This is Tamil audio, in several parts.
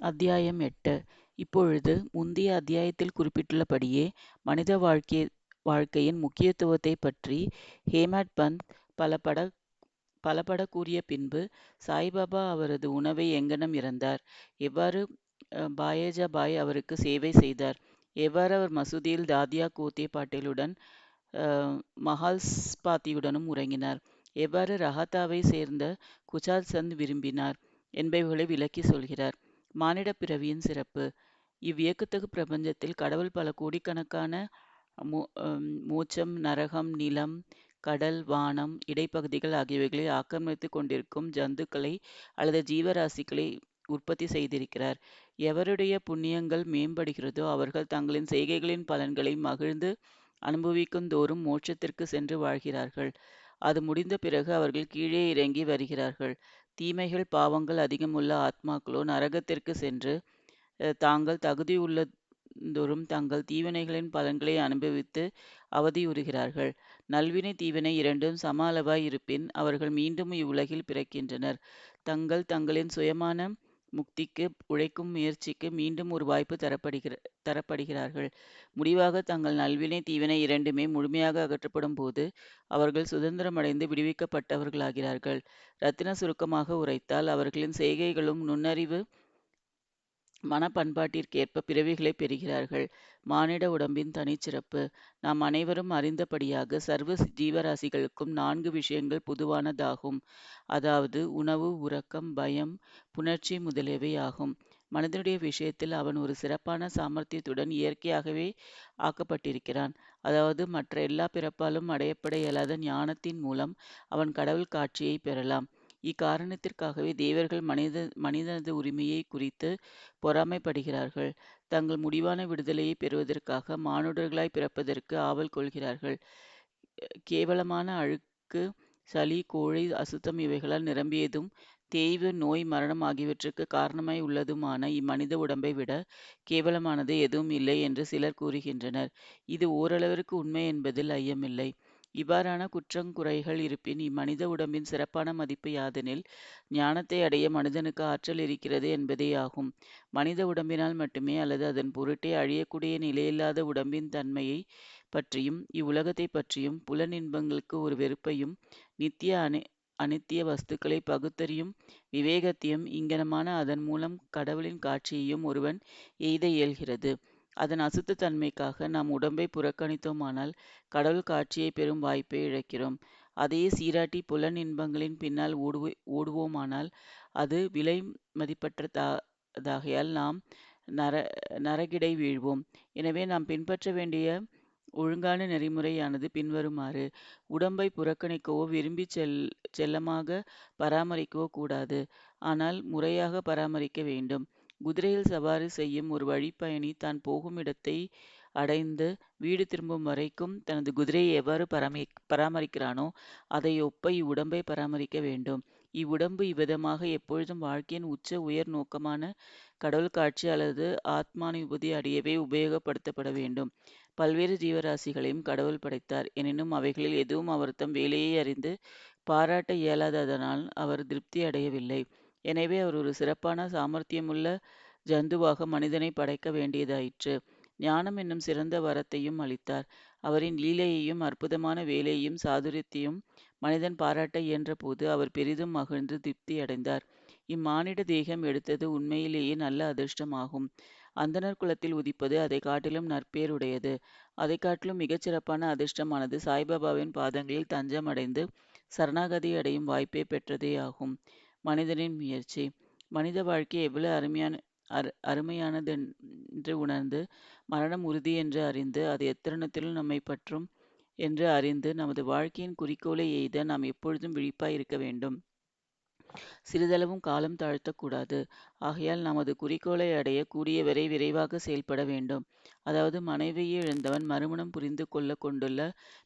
அத்தியாயம் எட்டு. இப்பொழுது முந்திய அத்தியாயத்தில் குறிப்பிட்டுள்ளபடியே மனித வாழ்க்கை வாழ்க்கையின் முக்கியத்துவத்தைப் பற்றி ஹேமட் பந்த் பலபட பலபட கூறிய பின்பு சாய்பாபா அவரது உணவை எங்கனம் இறந்தார்? எவ்வாறு பாயேஜா பாய் அவருக்கு சேவை செய்தார்? எவ்வாறு அவர் மசூதியில் தாதியா கோத்தே பாட்டேலுடன் மஹால்ஸ்பாத்தியுடனும் உறங்கினார்? எவ்வாறு ரஹாத்தாவை சேர்ந்த குஜாத் சந்த் விரும்பினார்? என்பவைகளை விளக்கி சொல்கிறார். மானிட பிறவியின் சிறப்பு. இவ்வியக்கத்தகு பிரபஞ்சத்தில் கடவுள் பல கோடிக்கணக்கான மோட்சம் நரகம் நிலம் கடல் வானம் இடைப்பகுதிகள் ஆகியவைகளை ஆக்கிரமித்து கொண்டிருக்கும் ஜந்துக்களை அல்லது ஜீவராசிகளை உற்பத்தி செய்திருக்கிறார். எவருடைய புண்ணியங்கள் மேம்படுகிறதோ அவர்கள் தங்களின் செய்கைகளின் பலன்களை மகிழ்ந்து அனுபவிக்கும் தோறும் மோட்சத்திற்கு சென்று வாழ்கிறார்கள். அது முடிந்த பிறகு அவர்கள் கீழே இறங்கி வருகிறார்கள். தீமைகள் பாவங்கள் அதிகமுள்ள ஆத்மாக்களோ நரகத்திற்கு சென்று தாங்கள் தகுதியுள்ளதோறும் தங்கள் தீவினைகளின் பலன்களை அனுபவித்து அவதியுறுகிறார்கள். நல்வினை தீவினை இரண்டும் சம அளவாய் இருப்பின் அவர்கள் மீண்டும் இவ்வுலகில் பிறக்கின்றனர். தங்கள் தங்களின் சுயமான முக்திக்கு உழைக்கும் முயற்சிக்கு மீண்டும் ஒரு வாய்ப்பு தரப்படுகிற தரப்படுகிறார்கள். முடிவாக தங்கள் நல்வினை தீவினை இரண்டுமே முழுமையாக அகற்றப்படும் போது அவர்கள் சுதந்திரமடைந்து விடுவிக்கப்பட்டவர்களாகிறார்கள். ரத்தின சுருக்கமாக உரைத்தால் அவர்களின் செய்கைகளும் நுண்ணறிவு மனப்பண்பாட்டிற்கேற்ப பிறவிகளை பெறுகிறார்கள். மானிட உடம்பின் தனிச்சிறப்பு. நாம் அனைவரும் அறிந்தபடியாக சர்வ ஜீவராசிகளுக்கும் நான்கு விஷயங்கள் பொதுவானதாகும். அதாவது உணவு உறக்கம் பயம் புணர்ச்சி முதலியவை ஆகும். மனிதனுடைய விஷயத்தில் அவன் ஒரு சிறப்பான சாமர்த்தியத்துடன் இயற்கையாகவே ஆக்கப்பட்டிருக்கிறான். அதாவது மற்ற எல்லா பிறப்பாலும் அடையப்பட இயலாத ஞானத்தின் மூலம் அவன் கடவுள் காட்சியை பெறலாம். இக்காரணத்திற்காகவே தேவர்கள் மனித மனிதனது உரிமையை குறித்து பொறாமைப்படுகிறார்கள். தங்கள் முடிவான விடுதலையை பெறுவதற்காக மானுடர்களாய் பிறப்பதற்கு ஆவல் கொள்கிறார்கள். கேவலமான அழுக்கு சளி கோழை அசுத்தம் இவைகளால் நிரம்பியதும் தேய்வு நோய் மரணம் ஆகியவற்றுக்கு காரணமாய் உள்ளதுமான இம்மனித உடம்பை விட கேவலமானது எதுவும் இல்லை என்று சிலர் கூறுகின்றனர். இது ஓரளவிற்கு உண்மை என்பதில் ஐயமில்லை. இவ்வாறான குற்றங்குறைகள் இருப்பின் இம்மனித உடம்பின் சிறப்பான மதிப்பு யாதெனில் ஞானத்தை அடைய மனிதனுக்கு ஆற்றல் இருக்கிறது என்பதே ஆகும் மனித உடம்பினால் மட்டுமே அல்லது அதன் பொருட்டே அழியக்கூடிய நிலையில்லாத உடம்பின் தன்மையை பற்றியும் இவ்வுலகத்தை பற்றியும் புலநின்பங்களுக்கு ஒரு வெறுப்பையும் நித்திய அணி அனித்திய வஸ்துக்களை பகுத்தறியும் விவேகத்தையும் இங்கனமான அதன் மூலம் கடவுளின் காட்சியையும் ஒருவன் எய்த இயல்கிறது. அதன் அசுத்த தன்மைக்காக நாம் உடம்பை புறக்கணித்தோமானால் கடவுள் காட்சியை பெறும் வாய்ப்பை இழக்கிறோம். அதையே சீராட்டி புலன் இன்பங்களின் பின்னால் ஓடுவோ ஓடுவோமானால் அது விலை மதிப்பற்றதாகையால் நாம் நர நரகிடை வீழ்வோம். எனவே நாம் பின்பற்ற வேண்டிய ஒழுங்கான நெறிமுறையானது பின்வருமாறு உடம்பை புறக்கணிக்கவோ விரும்பி செல் செல்லமாக பராமரிக்கவோ கூடாது. ஆனால் முறையாக பராமரிக்க வேண்டும். குதிரையில் சவாரி செய்யும் ஒரு வழிப்பயணி தான் போகும் இடத்தை அடைந்து வீடு திரும்பும் வரைக்கும் தனது குதிரையை எவ்வாறு பராமரி பராமரிக்கிறானோ அதை ஒப்ப இவ்வுடம்பை பராமரிக்க வேண்டும். இவ்வுடம்பு இவ்விதமாக எப்பொழுதும் வாழ்க்கையின் உச்ச உயர் நோக்கமான கடவுள் காட்சி அல்லது ஆத்மானுபூதி அடையவே உபயோகப்படுத்தப்பட வேண்டும். பல்வேறு ஜீவராசிகளையும் கடவுள் படைத்தார். எனினும் அவைகளில் எதுவும் அவர் தம் வேலையை அறிந்து பாராட்ட இயலாததனால் அவர் திருப்தி அடையவில்லை. எனவே அவர் ஒரு சிறப்பான சாமர்த்தியமுள்ள ஜந்துவாக மனிதனை படைக்க வேண்டியதாயிற்று. ஞானம் என்னும் சிறந்த வரத்தையும் அளித்தார். அவரின் லீலையையும் அற்புதமான வேலையையும் சாதுரியத்தையும் மனிதன் பாராட்ட இயன்ற போது அவர் பெரிதும் மகிழ்ந்து திருப்தி அடைந்தார் இம்மானிட தேகம் எடுத்தது உண்மையிலேயே நல்ல அதிர்ஷ்டமாகும். அந்தனர் குலத்தில் உதிப்பது அதை காட்டிலும் நற்பேருடையது. அதை காட்டிலும் மிகச்சிறப்பான அதிர்ஷ்டமானது சாய்பாபாவின் பாதங்களில் தஞ்சமடைந்து சரணாகதி அடையும் வாய்ப்பை பெற்றதே ஆகும் மனிதனின் முயற்சி. மனித வாழ்க்கை எவ்வளவு அருமையான அரு அருமையானதென்று உணர்ந்து மரணம் உறுதி என்று அறிந்து அது எத்தருணத்திலும் நம்மை பற்றும் என்று அறிந்து நமது வாழ்க்கையின் குறிக்கோளை எய்த நாம் எப்பொழுதும் விழிப்பாய் இருக்க வேண்டும். சிறிதளவும் காலம் தாழ்த்தக்கூடாது. ஆகையால் நமது குறிக்கோளை அடைய கூடியவரை விரைவாக செயல்பட வேண்டும். அதாவது மனைவியை இழந்தவன் மறுமணம் புரிந்து கொள்ள கொண்டுள்ள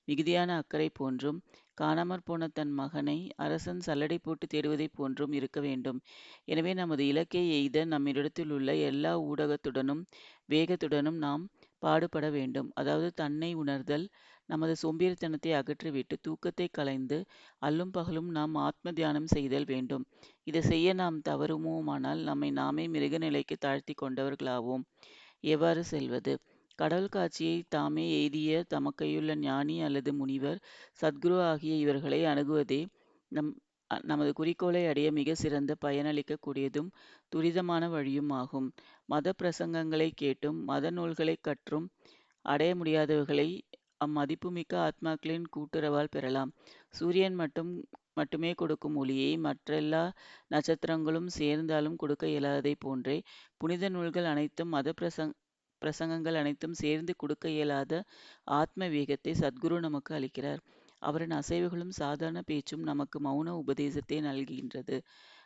மிகுதியான அக்கறை போன்றும் காணாமற் போன தன் மகனை அரசன் சல்லடை போட்டு தேடுவதைப் போன்றும் இருக்க வேண்டும் எனவே நமது இலக்கை எய்த நம்மிடத்திலுள்ள எல்லா ஊடகத்துடனும் வேகத்துடனும் நாம் பாடுபட வேண்டும் அதாவது தன்னை உணர்தல் நமது சோம்பேறித்தனத்தை அகற்றிவிட்டு தூக்கத்தைக் களைந்து அல்லும் பகலும் நாம் ஆத்ம தியானம் செய்தல் வேண்டும். இதைச் செய்ய நாம் தவறுவோமானால் நம்மை நாமே மிருக நிலைக்குத் தாழ்த்திக் கொண்டவர்களாவோம். எவ்வாறு செல்வது? கடவுள் காட்சியை தாமே எய்திய தமக்கையுள்ள ஞானி அல்லது முனிவர், சத்குரு ஆகிய இவர்களை அணுகுவதே நம் நமது குறிக்கோளை அடைய மிக சிறந்த பயனளிக்கக்கூடியதும் துரிதமான வழியும் ஆகும். மதப் பிரசங்கங்களைக் கேட்டும் மத நூல்களை கற்றும் அடைய முடியாதவர்களை அம்மதிப்புமிக்க ஆத்மாக்களின் கூட்டுறவால் பெறலாம். சூரியன் மட்டும் மட்டுமே கொடுக்கும் ஒளியை மற்றெல்லா நட்சத்திரங்களும் சேர்ந்தாலும் கொடுக்க இயலாததைப் போன்றே, புனித நூல்கள் அனைத்தும் மதப் பிரசங் பிரசங்கங்கள் அனைத்தும் சேர்ந்து கொடுக்க இயலாத ஆத்ம வேகத்தை சத்குரு நமக்கு அளிக்கிறார். அவரின் அசைவுகளும் சாதாரண பேச்சும் நமக்கு மௌன உபதேசத்தை நல்கின்றது.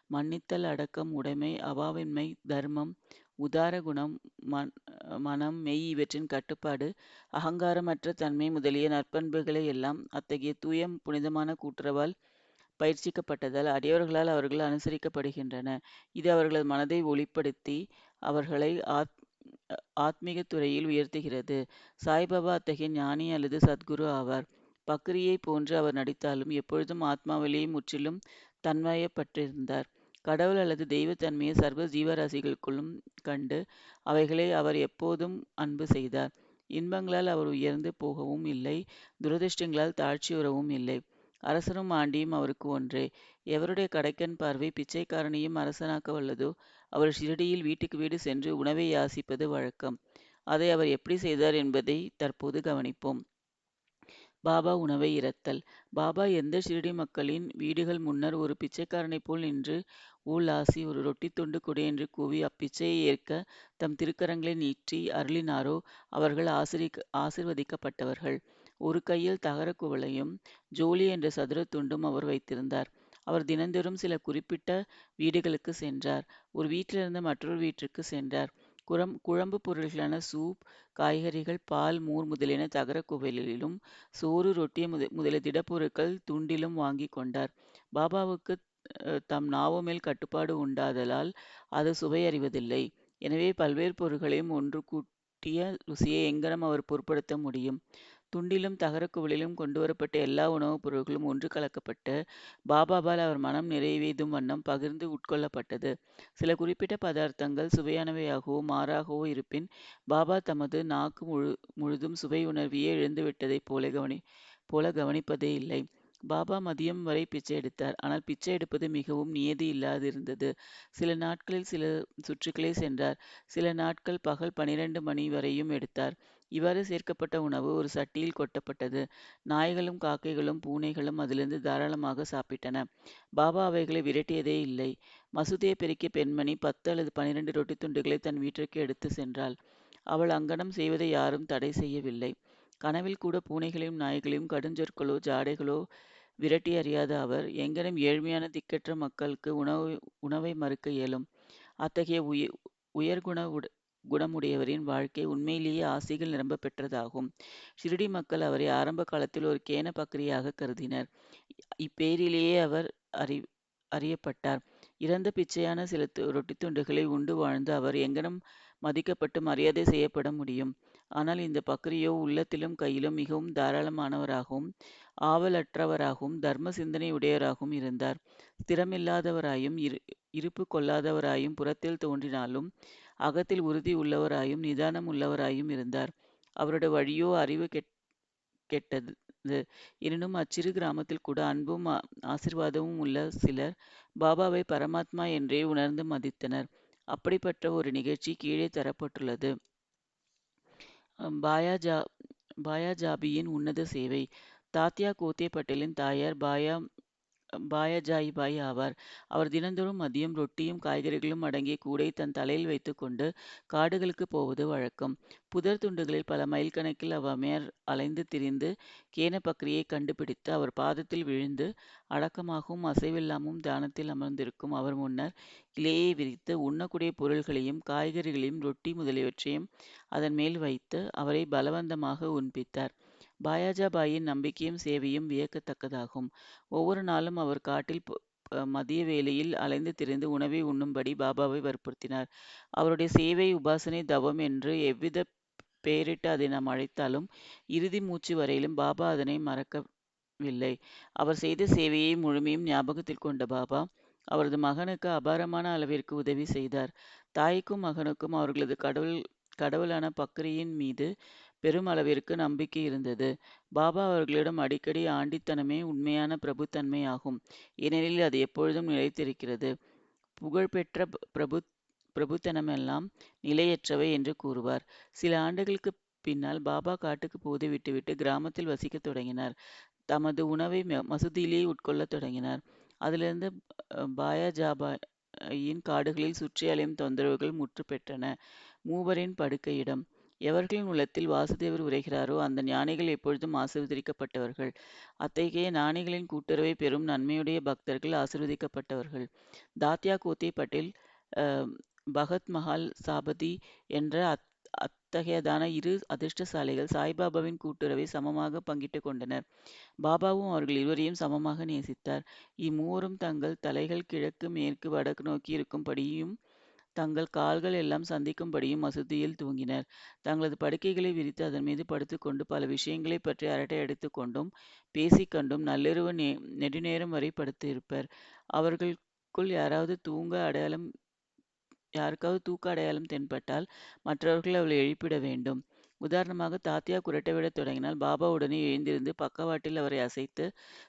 மன்னித்தல், அடக்கம், உடைமை, அவாவின்மை, தர்மம், உதார குணம், மன் மனம், மெய் இவற்றின் கட்டுப்பாடு, அகங்காரமற்ற தன்மை முதலிய நற்பண்புகளை எல்லாம் அத்தகைய தூயம் புனிதமான கூற்றவால் பயிற்சிக்கப்பட்டதால் அடியவர்களால் அவர்கள் அனுசரிக்கப்படுகின்றன. இது அவர்களது மனதை ஒளிப்படுத்தி அவர்களை ஆத் ஆத்மீக துறையில் உயர்த்துகிறது. சாய்பாபா அத்தகைய ஞானி அல்லது சத்குரு ஆவார். பக்ரியை போன்று அவர் நடித்தாலும் எப்பொழுதும் ஆத்மாவிலேயே முற்றிலும் தன்மயப்பட்டிருந்தார் கடவுள் அல்லது தெய்வத்தன்மையை சர்வ ஜீவராசிகளுக்குள்ளும் கண்டு அவைகளை அவர் எப்போதும் அன்பு செய்தார். இன்பங்களால் அவர் உயர்ந்து போகவும் இல்லை, துரதிர்ஷ்டங்களால் தாழ்ச்சியுறவும் இல்லை. அரசரும் ஆண்டியும் அவருக்கு ஒன்றே. எவருடைய கடைக்கன் பார்வை பிச்சைக்காரனையும் அரசனாக்க வல்லதோ அவர் ஷிரடியில் வீட்டுக்கு வீடு சென்று உணவை யாசிப்பது வழக்கம். அதை அவர் எப்படி செய்தார் என்பதை தற்போது கவனிப்போம். பாபா உணவை இரத்தல் பாபா எந்த ஷிரடி மக்களின் வீடுகள் முன்னர் ஒரு பிச்சைக்காரனைப் போல் நின்று ஓ லாசி ஒரு ரொட்டி துண்டு கொடு என்று கூவி அப்பிச்சையை ஏற்க தம் திருக்கரங்களை நீட்டி அருளினாரோ அவர்கள் ஆசிரி ஆசிர்வதிக்கப்பட்டவர்கள். ஒரு கையில் தகரக் குவளையும் ஜோலி என்ற சதுர துண்டும் அவர் வைத்திருந்தார். அவர் தினந்தோறும் சில குறிப்பிட்ட வீடுகளுக்கு சென்றார். ஒரு வீட்டிலிருந்து மற்றொரு வீட்டிற்கு சென்றார். குரம் குழம்பு பொருள்களான சூப், காய்கறிகள், பால், மோர் முதலியன தகரக் குவளையிலும், சோறு, ரொட்டி முதலிய திடப்பொருட்கள் துண்டிலும் வாங்கி கொண்டார். பாபாவுக்கு தம் நாவுமேல் கட்டுப்பாடு உண்டாதலால் அது சுவை அறிவதில்லை. எனவே பல்வேறு பொருள்களையும் ஒன்று கூட்டிய ருசியை எங்கனம் அவர் பொருட்படுத்த முடியும்? துண்டிலும் தகரக்குவலிலும் கொண்டுவரப்பட்ட எல்லா உணவுப் பொருட்களும் ஒன்று கலக்கப்பட்டு, பாபாவால் அவர் மனம் நிறைவேதும் வண்ணம் பகிர்ந்து உட்கொள்ளப்பட்டது. சில குறிப்பிட்ட பதார்த்தங்கள் சுவையானவையாகவோ மாறாகவோ இருப்பின், பாபா தமது நாக்கு முழு முழுதும் சுவை உணர்வியே இழந்துவிட்டதைப் போல கவனி போல கவனிப்பதே இல்லை. பாபா மதியம் வரை பிச்சை எடுத்தார். ஆனால் பிச்சை எடுப்பது மிகவும் நியதி இல்லாதிருந்தது. சில நாட்களில் சில சுற்றுக்களே சென்றார். சில நாட்கள் பகல் பனிரெண்டு மணி வரையும் எடுத்தார். இவ்வாறு சேர்க்கப்பட்ட உணவு ஒரு சட்டியில் கொட்டப்பட்டது. நாய்களும் காக்கைகளும் பூனைகளும் அதிலிருந்து தாராளமாக சாப்பிட்டன. பாபா அவைகளை விரட்டியதே இல்லை. மசூதியை பெருக்கிய பெண்மணி பத்து அல்லது பனிரெண்டு ரொட்டி துண்டுகளை தன் வீட்டிற்கு எடுத்துச் சென்றாள். அவள் அங்கனம் செய்வதை யாரும் தடை செய்யவில்லை. கனவில் கூட பூனைகளையும் நாய்களையும் கடுஞ்சொற்களோ ஜாடைகளோ விரட்டி அறியாத அவர், எங்கனும் ஏழ்மையான திக்கற்ற மக்களுக்கு உணவு உணவை மறுக்க இயலும்? அத்தகைய உய உயர்குண குணமுடையவரின் வாழ்க்கை உண்மையிலேயே ஆசிகள் நிரம்ப பெற்றதாகும். ஷிரடி மக்கள் அவரை ஆரம்ப காலத்தில் ஒரு கேன பக்ரியாக கருதினர். இப்பேரிலேயே அவர் அறி அறியப்பட்டார். இறந்த பிச்சையான சில ரொட்டி துண்டுகளை உண்டு வாழ்ந்து அவர் எங்கனம் மதிக்கப்பட்டு மரியாதை செய்யப்பட முடியும்? ஆனால் இந்த பக்ரியோ உள்ளத்திலும் கையிலும் மிகவும் தாராளமானவராகவும், ஆவலற்றவராகவும், தர்ம சிந்தனை உடையவராகவும் இருந்தார். ஸ்திரமில்லாதவராயும், இரு இருப்பு கொள்ளாதவராயும் புறத்தில் தோன்றினாலும், அகத்தில் உறுதி உள்ளவராயும், நிதானம் உள்ளவராயும் இருந்தார். அவருடைய வழியோ அறிவு கெட் கெட்டது. எனினும் அச்சிறு கிராமத்தில் கூட அன்பும் ஆசிர்வாதமும் உள்ள சிலர் பாபாவை பரமாத்மா என்றே உணர்ந்து மதித்தனர். அப்படிப்பட்ட ஒரு நிகழ்ச்சி கீழே தரப்பட்டுள்ளது. பாயாஜா பாயாஜாபியின் உன்னத சேவை தாத்யா கோத்தே பட்டேலின் தாயார் பாயா பாயாஜாயிபாய் ஆவார். அவர் தினந்தோறும் மதியம் ரொட்டியும் காய்கறிகளும் அடங்கிய கூடை தன் தலையில் வைத்துக்கொண்டு கொண்டு போவது வழக்கம். புதர் துண்டுகளில் பல மைல் கணக்கில் அவ்வமையார் அலைந்து திரிந்து கேன பக்ரியை கண்டுபிடித்து அவர் பாதத்தில் விழுந்து, அடக்கமாகவும் அசைவில்லாமும் தியானத்தில் அமர்ந்திருக்கும் அவர் முன்னர் இலையை விரித்து, உண்ணக்கூடிய பொருள்களையும் காய்கறிகளையும் ரொட்டி முதலியவற்றையும் அதன் மேல் வைத்து, அவரை பலவந்தமாக உண்பித்தார். பாயாஜாபாயின் நம்பிக்கையும் சேவையும் வியக்கத்தக்கதாகும். ஒவ்வொரு நாளும் அவர் காட்டில் மதிய வேளையில் அலைந்து திரிந்து உணவை உண்ணும்படி பாபாவை வற்புறுத்தினார். அவருடைய சேவை, உபாசனை, தவம் என்று எவ்வித பெயரிட்டு அதை நாம் அழைத்தாலும் இறுதி மூச்சு வரையிலும் பாபா அதனை மறக்கவில்லை அவர் செய்த சேவையை முழுமையும் ஞாபகத்தில் கொண்ட பாபா அவரது மகனுக்கு அபாரமான அளவிற்கு உதவி செய்தார் தாய்க்கும் மகனுக்கும் அவர்களது கடவுள் கடவுளான பக்ரியின் மீது பெரும் அளவிற்கு நம்பிக்கை இருந்தது. பாபா அவர்களிடம் அடிக்கடி ஆண்டித்தனமே உண்மையான பிரபுத்தன்மை ஆகும். ஏனெனில் அது எப்பொழுதும் நிலைத்திருக்கிறது. புகழ்பெற்ற பிரபு பிரபுத்தனமெல்லாம் நிலையற்றவை என்று கூறுவார். சில ஆண்டுகளுக்கு பின்னால் பாபா காட்டுக்கு போது விட்டுவிட்டு கிராமத்தில் வசிக்கத் தொடங்கினார். தமது உணவை மசூதியிலேயே உட்கொள்ளத் தொடங்கினார். அதிலிருந்து பாயா ஜாபாயின் காடுகளில் சுற்றி அலையும் தொந்தரவுகள் முற்று பெற்றன மூவரின் படுக்கையிடம் எவர்களின் உள்ளத்தில் வாசுதேவர் உரைகிறாரோ அந்த ஞானிகள் எப்பொழுதும் ஆசிர்வதிக்கப்பட்டவர்கள். அத்தகைய ஞானிகளின் கூட்டுறவை பெறும் நன்மையுடைய பக்தர்கள் ஆசிர்வதிக்கப்பட்டவர்கள். தாத்யா கோத்தே பட்டேல் பகத் மஹால் சாபதி என்ற அத் அத்தகையதான இரு அதிர்ஷ்டசாலைகள் சாய்பாபாவின் கூட்டுறவை சமமாக பங்கிட்டு கொண்டனர். பாபாவும் அவர்கள் இருவரையும் சமமாக நேசித்தார். இம்மூவரும் தங்கள் தலைகள் கிழக்கு மேற்கு வடக்கு நோக்கி இருக்கும்படியும் தங்கள் கால்கள் எல்லாம் சந்திக்கும்படியும் மசூதியில் தூங்கினர். தங்களது படுக்கைகளை விரித்து அதன் மீது படுத்துக்கொண்டு பல விஷயங்களை பற்றி அரட்டை அடித்து கொண்டும் பேசிக்கொண்டும் நள்ளிரவு நே நெடுநேரம் வரை படுத்து இருப்பர் அவர்களுக்குள் யாராவது தூங்க அடையாளம் யாருக்காவது தூக்க அடையாளம் தென்பட்டால் மற்றவர்கள் அவளை எழுப்பிட வேண்டும். உதாரணமாக தாத்தியா குரட்டவிடத் தொடங்கினால் பாபா உடனே எழுந்திருந்து பக்கவாட்டில் அவரை அசைத்து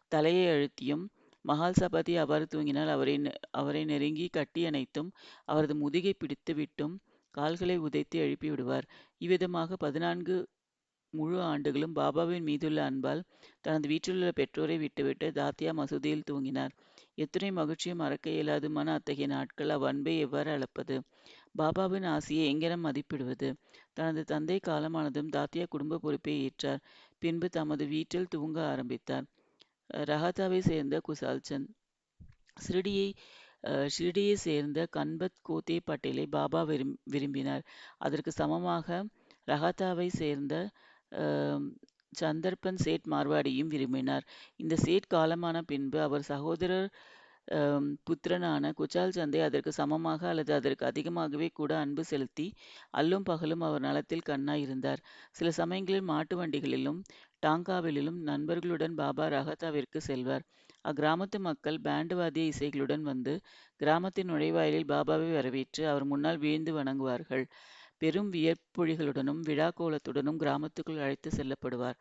தலையை அழுத்தியும் மகால் சபாதி அவ்வாறு தூங்கினால் அவரை அவரை நெருங்கி கட்டி அணைத்தும் அவரது முதுகை பிடித்து விட்டும் கால்களை உதைத்து எழுப்பி விடுவார். இவ்விதமாக பதினான்கு முழு ஆண்டுகளும் பாபாவின் மீதுள்ள அன்பால் தனது வீட்டிலுள்ள பெற்றோரை விட்டுவிட்டு தாத்தியா மசூதியில் தூங்கினார். எத்தனை மகிழ்ச்சியும் மறக்க இயலாதுமான அத்தகைய நாட்கள் அவ்வன்பை எவ்வாறு அளப்பது? பாபாவின் ஆசையை எங்கெனம் மதிப்பிடுவது? தனது தந்தை காலமானதும் தாத்தியா குடும்ப பொறுப்பை ஏற்றார். பின்பு தமது வீட்டில் தூங்க ஆரம்பித்தார். ரஹாத்தாவை சேர்ந்த குசால்சந்த் ஷிரடியை ஷிரடியை சேர்ந்த கன்பத் கோத்தே பட்டேலை பாபா விரும் விரும்பினார். அதற்கு சமமாக ரஹாத்தாவை சேர்ந்த சந்தர்பன் சேட் மார்வாடியும் விரும்பினார். இந்த சேட் காலமான பின்பு அவர் சகோதரர் புத்திரனான குச்சால் சந்தை அதற்கு சமமாக அல்லது அதற்கு அதிகமாகவே கூட அன்பு செலுத்தி அல்லும் பகலும் அவர் நலத்தில் கண்ணாய் இருந்தார். சில சமயங்களில் மாட்டு வண்டிகளிலும் டாங்காவிலும் நண்பர்களுடன் பாபா ரஹத்தாவிற்கு செல்வார். அக்கிராமத்து மக்கள் பேண்டு வாத்திய இசைகளுடன் வந்து கிராமத்தின் நுழைவாயிலில் பாபாவை வரவேற்று அவர் முன்னால் வீழ்ந்து வணங்குவார்கள். பெரும் வியற்பொழிகளுடனும் விழா கோலத்துடனும் கிராமத்துக்குள் அழைத்து செல்லப்படுவார்.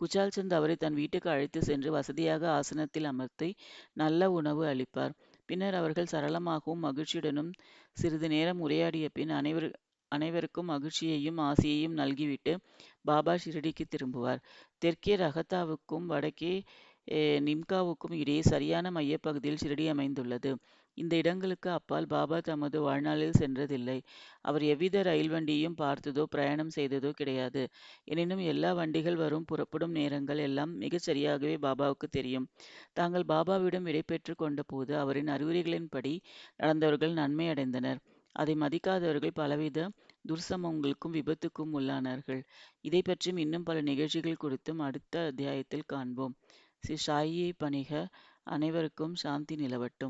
குச்சால் சந்த் அவரை தன் வீட்டுக்கு அழைத்து சென்று வசதியாக ஆசனத்தில் அமர்த்தி நல்ல உணவு அளிப்பார். பின்னர் அவர்கள் சரளமாகவும் மகிழ்ச்சியுடனும் சிறிது நேரம் உரையாடிய பின் அனைவர் அனைவருக்கும் மகிழ்ச்சியையும் ஆசையையும் நல்கிவிட்டு பாபா ஷிரடிக்கு திரும்புவார். தெற்கே ரஹத்தாவுக்கும் வடக்கே நிம்காவுக்கும் இடையே சரியான மையப்பகுதியில் ஷிரடி அமைந்துள்ளது. இந்த இடங்களுக்கு அப்பால் பாபா தமது வாழ்நாளில் சென்றதில்லை. அவர் எவ்வித ரயில் வண்டியையும் பார்த்ததோ பிரயாணம் செய்ததோ கிடையாது. எனினும் எல்லா வண்டிகள் வரும் புறப்படும் நேரங்கள் எல்லாம் மிகச் சரியாகவே பாபாவுக்கு தெரியும். தாங்கள் பாபாவிடம் விடைபெற்று கொண்ட போது அவரின் அறிவுரைகளின்படி நடந்தவர்கள் நன்மை அடைந்தனர். அதை மதிக்காதவர்கள் பலவித துர்சமங்களுக்கும் விபத்துக்கும் உள்ளானார்கள். இதை பற்றியும் இன்னும் பல நிகழ்ச்சிகள் குறித்தும் அடுத்த அத்தியாயத்தில் காண்போம். ஸ்ரீ சாயியை பணிக அனைவருக்கும் சாந்தி நிலவட்டும்.